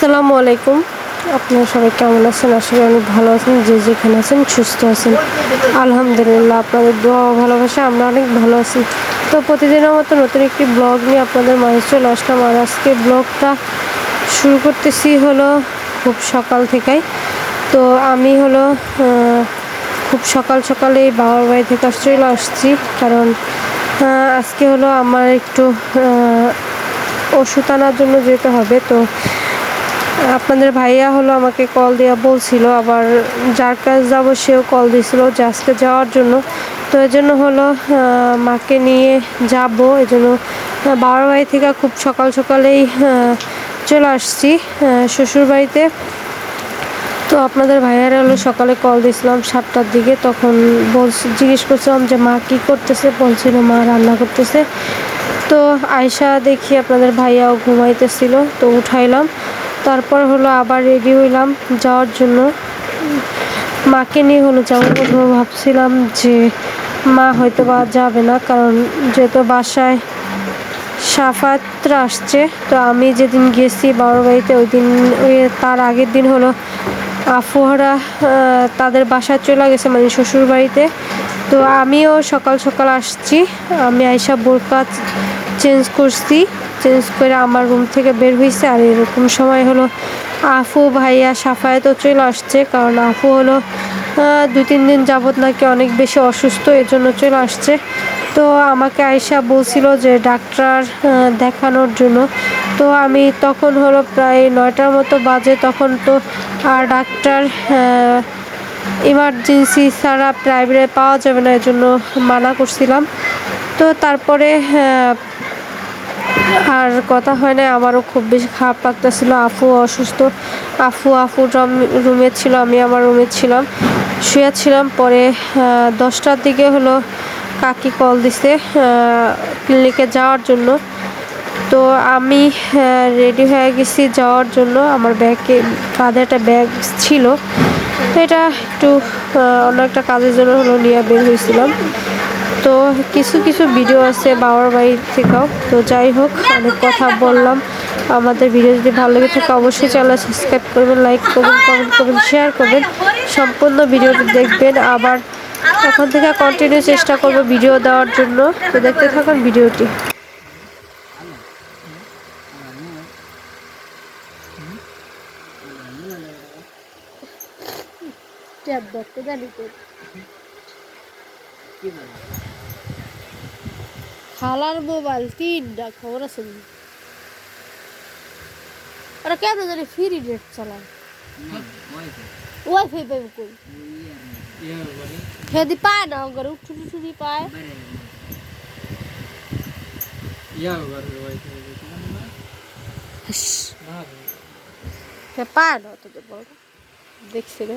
আসসালামু আলাইকুম। আপনারা সবাই কেমন আছেন? আসলে অনেক ভালো আছেন, যে যেখানে আছেন সুস্থ আছেন। আলহামদুলিল্লাহ, আপনাদের দোয়া ভালোবাসা আমরা অনেক ভালো আছি। তো প্রতিদিনের মতো নতুন একটি ব্লগ নিয়ে আপনাদের মাঝে চলে আসলাম। আর আজকে ব্লগটা শুরু করতেছি হলো খুব সকাল থেকেই। তো আমি হলো খুব সকাল সকালেই বাবার বাড়ি থেকে চলে আসছি। কারণ আজকে হলো আমার একটু ওষুধ আনার জন্য যেতে হবে। তো আপনাদের ভাইয়া হলো আমাকে কল দেওয়া বলছিল, আবার যার কাছে যাব সেও কল দিয়েছিল যে আজকে যাওয়ার জন্য। তো এই জন্য হলো মাকে নিয়ে যাব। এই জন্য বাবার বাড়ি থেকে খুব সকাল সকালেই চলে আসছি শ্বশুর বাড়িতে তো আপনাদের ভাইয়ারা হলো সকালে কল দিয়েছিলাম সাতটার দিকে, তখন বলছি, জিজ্ঞেস করছিলাম যে মা কী করতেছে? বলছিল মা রান্না করতেছে। তো আয়সা দেখি আপনাদের ভাইয়াও ঘুমাইতেছিল, তো উঠাইলাম। তারপর হলো আবার রেডি হইলাম যাওয়ার জন্য। মাকে নিয়ে হলো যাব প্রথমে ভাবছিলাম যে মা হয়তো বা যাবে না, কারণ যেহেতু বাসায় সাফাত্রা আসছে, তো আমি যেদিন গেছি বাবার বাড়িতে ওই দিন, ওই তার আগের দিন হলো আফুহারা তাদের বাসায় চলে গেছে মানে শ্বশুর বাড়িতে তো আমিও সকাল সকাল আসছি, আমি আইসা বোরকা চেঞ্জ করছি। চেঞ্জ করে আমার রুম থেকে বের হয়েছে আর এরকম সময় হলো আফু, ভাইয়া সাফায়াতও চলে আসছে। কারণ আফু হলো দু তিন দিন যাবত নাকি অনেক বেশি অসুস্থ এর জন্য চলে আসছে। তো আমাকে আয়সা বলছিল যে ডাক্তার দেখানোর জন্য। তো আমি তখন হলো প্রায় নয়টার মতো বাজে, তখন তো আর ডাক্তার ইমার্জেন্সি ছাড়া প্রাইভেটে পাওয়া যাবে না এর জন্য মানা করছিলাম। তো তারপরে আর কথা হয় না আমারও খুব বেশি খারাপ লাগতেছিল। আফু অসুস্থ। আফু আফু রুমে ছিল, আমি আমার রুমে ছিলাম। শুয়ে ছিলাম পরে দশটার দিকে হলো কাকি কল দিছে ক্লিনিকে যাওয়ার জন্য। তো আমি রেডি হয়ে গেছি যাওয়ার জন্য। আমার ব্যাগে কাঁধে একটা ব্যাগ ছিল। এটা একটু অন্য একটা কাজের জন্য হলো নিয়ে বের হয়েছিলাম। তো কিছু কিছু ভিডিও আছে বাবার বাড়ি থেকেও। তো যাই হোক, অনেক কথা বললাম। আমাদের ভিডিও যদি ভালো লেগে থাকে, অবশ্যই চ্যানেল সাবস্ক্রাইব করবেন লাইক করবেন কমেন্ট করবেন শেয়ার করবেন। সম্পূর্ণ ভিডিওটি দেখবেন। আবার এখন থেকে কন্টিনিউ চেষ্টা করব ভিডিও দেওয়ার জন্য। তো দেখতে থাকুন ভিডিওটি ট্যাব ধরতে খালার মোবাইল, তিনটা খবর আছে? ওরা কেন জানি ফ্রি নেট চালায়। ওয়াইফাই পাইব কই? হেদি পায় না ঘরে উঠু টুটুনি পায়। পায় না বড়। দেখছি না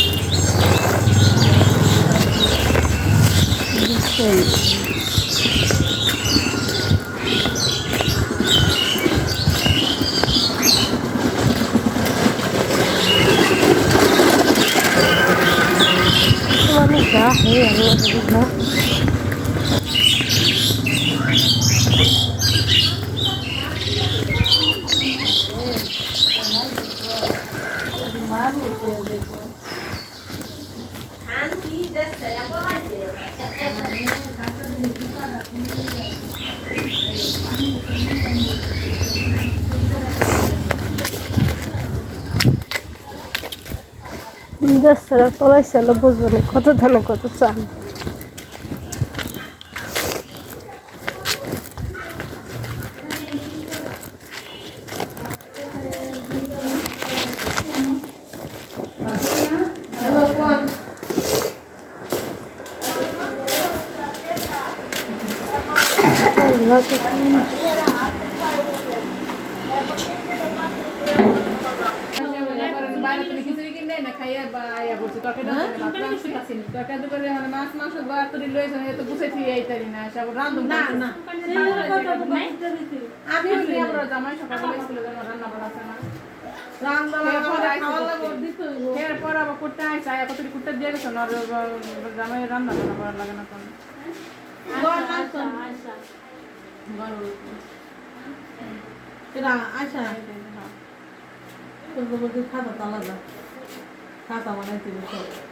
তুমি বলল বিশ টাকা টাকা দিয়ে মানে যা হয়ে আল্লাহ দেশরা চলাইছিল বুঝব না কত ধানে কত চাল। মাছ মাংস বা তরি লইছে না তো গুছে থুই আইতারি না সব রান্ধুম না না আমি হইলে আমরা জামাই সকালে স্কুলে যাব রান্না করা আছে না। এরপর আবার কুটতে আইসা আয়া কুটতে দিয়ে গেছে না জামাই রান্না বান্না করার লাগে না কোন এরা আয়সা তোর বলতে খাতা তো আলাদা। খাতা বানাইতে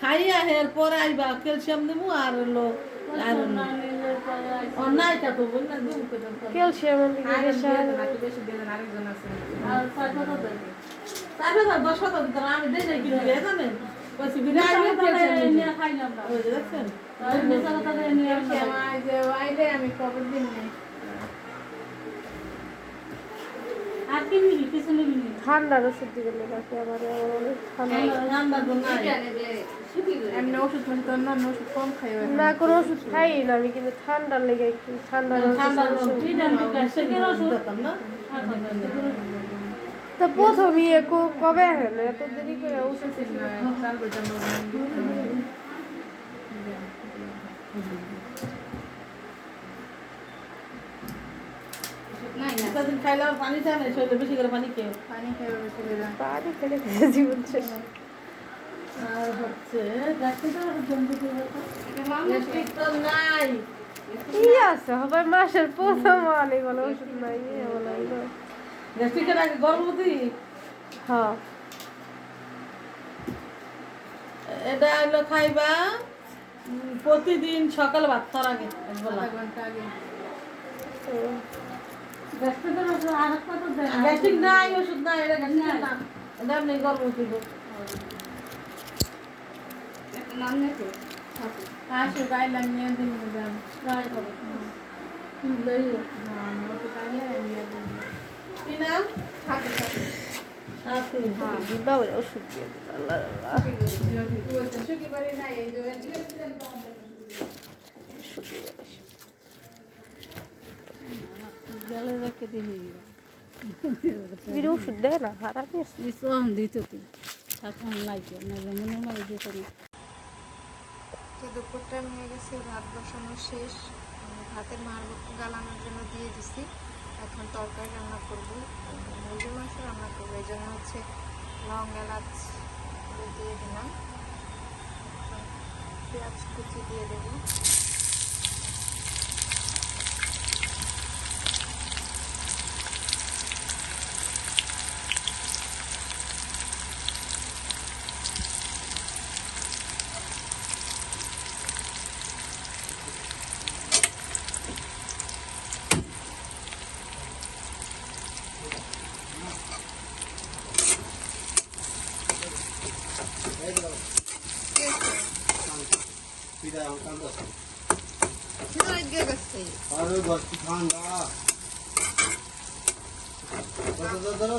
খাইয়া হের পরে আইবা ক্যালসিয়াম দেবো আর হলো আয়রন অন্যায়টা তো বল না দেবো ক্যালসিয়াম বেশি দিয়ে আরেকজন আছে। তারপরে তো দশ কথা দিতাম আমি নাই কিনে গিয়ে জানেন বলছি বিনা আইলে ক্যালসিয়াম ওই যে দেখছেন আইলে আমি খবর দিন নাই ঠান্ডার ওষুধ দিবেন নাকি আমার অনেক ঠান্ডা। ওষুধ মানে অন্যান্য ওষুধ কম খাই না কোনো ওষুধ খাই না আমি কিন্তু ঠান্ডার লেগে একটু ঠান্ডার তা প্রথম ইয়ে কবে হলো? এত দেরি করে ওষুধ। চাল বইটা সেদিন খাইলে আর পানি চায় না শরীরে বেশি করে পানি খেয়ে। পানি খেয়ে বেশি করে পানি খেলে খেলে জীবন শেষ। আর হচ্ছে গ্যাস্ট্রিক তো নাই। কি আছে? হবে মাসের প্রথম অনেক বলে ওষুধ নাই গ্যাস্ট্রিকের আগে গর্ভবতী হ্যাঁ এটা হলো খাইবা প্রতিদিন সকাল ভাত খাওয়ার আগে ঘণ্টা আগে। গ্যাস্ট্রিক নাই ওষুধ নাই এটা গ্যাস্ট্রিক না এটা এমনি গর্ভবতী লোক আসো গাইলাম নিয়ে দিন দাম হ্যাঁ ওষুধ আইলে নিয়ে দিন কি নাম থাকে থাকে সাথী দিবা বলে ওষুধ দিয়ে আল্লাহ বাড়ি নাই এই যে বির ওষুধ দেয় না হারামি আছে তো দুপুর টাইম হয়ে গেছে ভাত বসানো শেষ ভাতের মার গালানোর জন্য দিয়ে দিছি এখন তরকারি রান্না করব মুরগির মাংস রান্না করব এই জন্য হচ্ছে লং এলাচ দিয়ে দিলাম পেঁয়াজ কুচি দিয়ে দেবো দিয়ে গেছে আরে বস্তি ঠান্ডা ধরো, ধরো,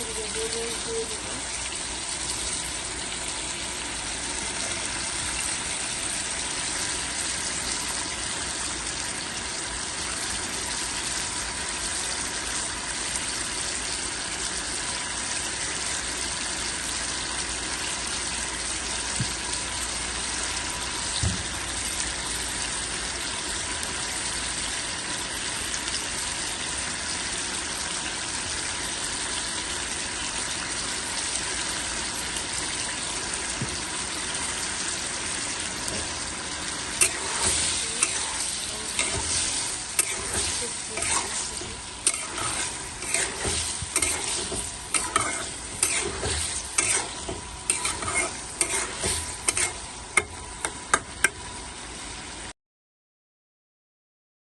ছোট ছোট করে দিয়ে দেবো